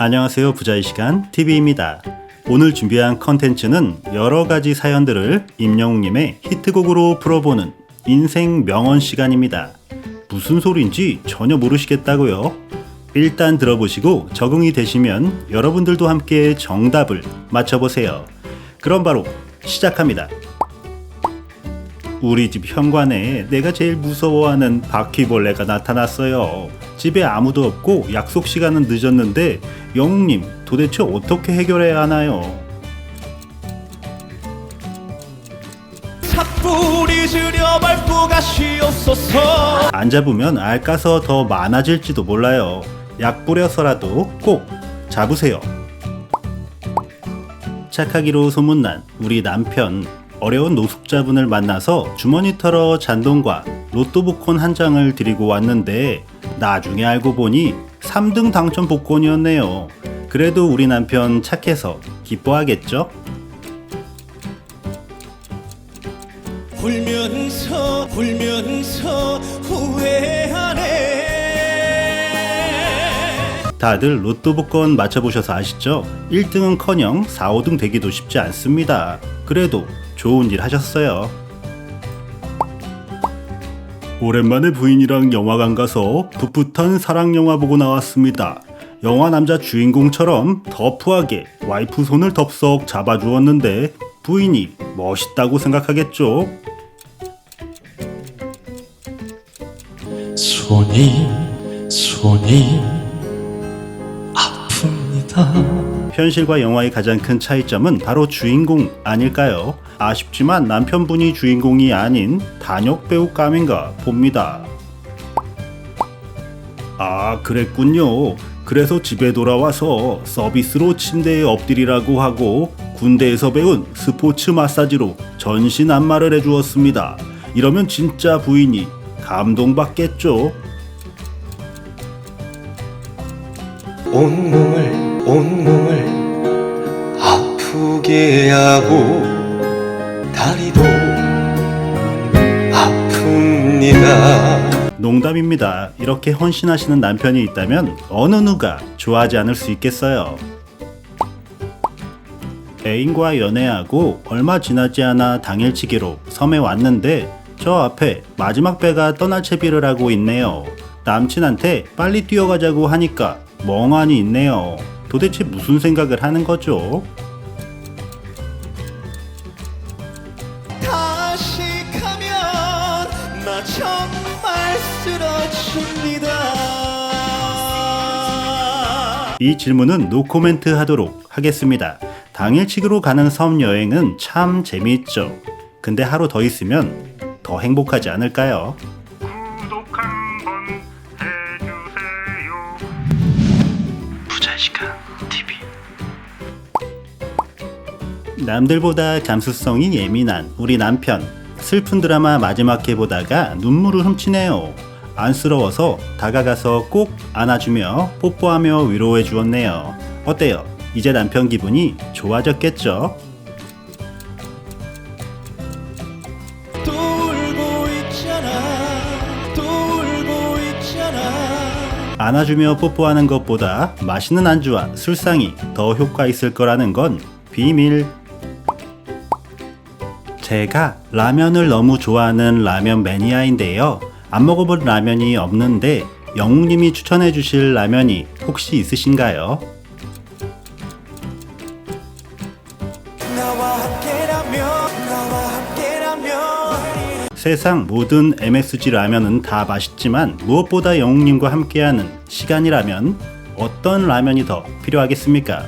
안녕하세요. 부자의 시간 TV입니다. 오늘 준비한 컨텐츠는 여러 가지 사연들을 임영웅님의 히트곡으로 풀어보는 인생 명언 시간입니다. 무슨 소리인지 전혀 모르시겠다고요? 일단 들어보시고 적응이 되시면 여러분들도 함께 정답을 맞춰보세요. 그럼 바로 시작합니다. 우리 집 현관에 내가 제일 무서워하는 바퀴벌레가 나타났어요. 집에 아무도 없고 약속 시간은 늦었는데 영웅님 도대체 어떻게 해결해야 하나요? 안 잡으면 알까서 더 많아질지도 몰라요. 약 뿌려서라도 꼭 잡으세요. 착하기로 소문난 우리 남편 어려운 노숙자분을 만나서 주머니 털어 잔돈과 로또 복권 한 장을 드리고 왔는데 나중에 알고 보니 3등 당첨 복권이었네요. 그래도 우리 남편 착해서 기뻐하겠죠? 울면서 울면서 후회하네 다들 로또 복권 맞춰보셔서 아시죠? 1등은커녕 4, 5등 되기도 쉽지 않습니다. 그래도 좋은 일 하셨어요. 오랜만에 부인이랑 영화관 가서 풋풋한 사랑 영화 보고 나왔습니다. 영화 남자 주인공처럼 터프하게 와이프 손을 덥석 잡아주었는데 부인이 멋있다고 생각하겠죠? 손이 손 현실과 영화의 가장 큰 차이점은 바로 주인공 아닐까요? 아쉽지만 남편분이 주인공이 아닌 단역 배우 감인가 봅니다. 아, 그랬군요. 그래서 집에 돌아와서 서비스로 침대에 엎드리라고 하고 군대에서 배운 스포츠 마사지로 전신 안마를 해주었습니다. 이러면 진짜 부인이 감동받겠죠? 온몸을 온몸을 아프게 하고 다리도 아픕니다 농담입니다. 이렇게 헌신하시는 남편이 있다면 어느 누가 좋아하지 않을 수 있겠어요. 애인과 연애하고 얼마 지나지 않아 당일치기로 섬에 왔는데 저 앞에 마지막 배가 떠날 채비를 하고 있네요. 남친한테 빨리 뛰어가자고 하니까 멍하니 있네요. 도대체 무슨 생각을 하는 거죠? 다시 가면 나 정말 쓰러집니다 이 질문은 노코멘트 하도록 하겠습니다. 당일치기로 가는 섬 여행은 참 재미있죠. 근데 하루 더 있으면 더 행복하지 않을까요? 1시간 TV 남들보다 감수성이 예민한 우리 남편 슬픈 드라마 마지막 회 보다가 눈물을 훔치네요. 안쓰러워서 다가가서 꼭 안아주며 뽀뽀하며 위로해 주었네요. 어때요? 이제 남편 기분이 좋아졌겠죠? 안아주며 뽀뽀하는 것보다 맛있는 안주와 술상이 더 효과 있을 거라는 건 비밀. 제가 라면을 너무 좋아하는 라면 매니아인데요. 안 먹어본 라면이 없는데 영웅님이 추천해 주실 라면이 혹시 있으신가요? 세상 모든 MSG 라면은 다 맛있지만 무엇보다 영웅님과 함께하는 시간이라면 어떤 라면이 더 필요하겠습니까?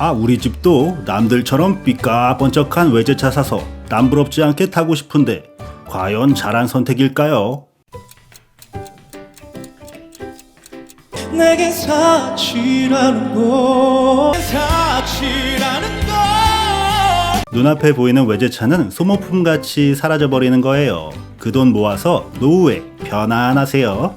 아, 우리 집도 남들처럼 삐까번쩍한 외제차 사서 남부럽지 않게 타고 싶은데 과연 잘한 선택일까요? 내게 사치라는 것 사치라는 것 눈앞에 보이는 외제차는 소모품같이 사라져버리는 거예요. 그 돈 모아서 노후에 편안하세요.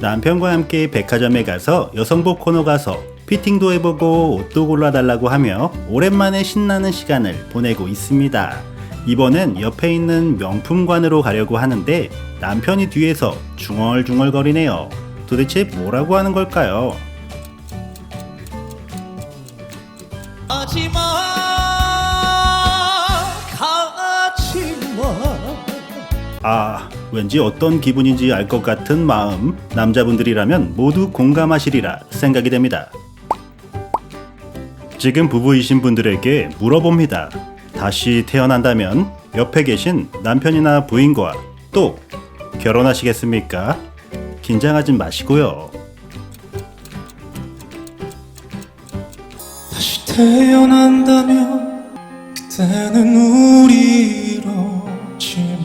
남편과 함께 백화점에 가서 여성복 코너 가서 피팅도 해보고 옷도 골라달라고 하며 오랜만에 신나는 시간을 보내고 있습니다. 이번엔 옆에 있는 명품관으로 가려고 하는데 남편이 뒤에서 중얼중얼거리네요. 도대체 뭐라고 하는 걸까요? 가지마 아, 왠지 어떤 기분인지 알 것 같은 마음, 남자분들이라면 모두 공감하시리라 생각이 됩니다. 지금 부부이신 분들에게 물어봅니다. 다시 태어난다면 옆에 계신 남편이나 부인과 또 결혼하시겠습니까? 긴장하지 마시고요. 다시 태어난다면 그때는 우리 이러지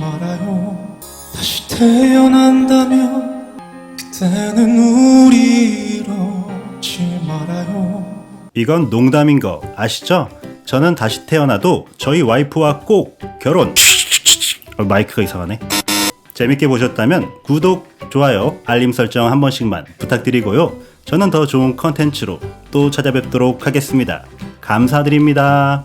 말아요 다시 태어난다면 그때는 우리 이러지 말아요 이건 농담인 거 아시죠? 저는 다시 태어나도 저희 와이프와 꼭 결혼. 어, 마이크가 이상하네. 재밌게 보셨다면 구독, 좋아요, 알림 설정 한 번씩만 부탁드리고요. 저는 더 좋은 컨텐츠로 또 찾아뵙도록 하겠습니다. 감사드립니다.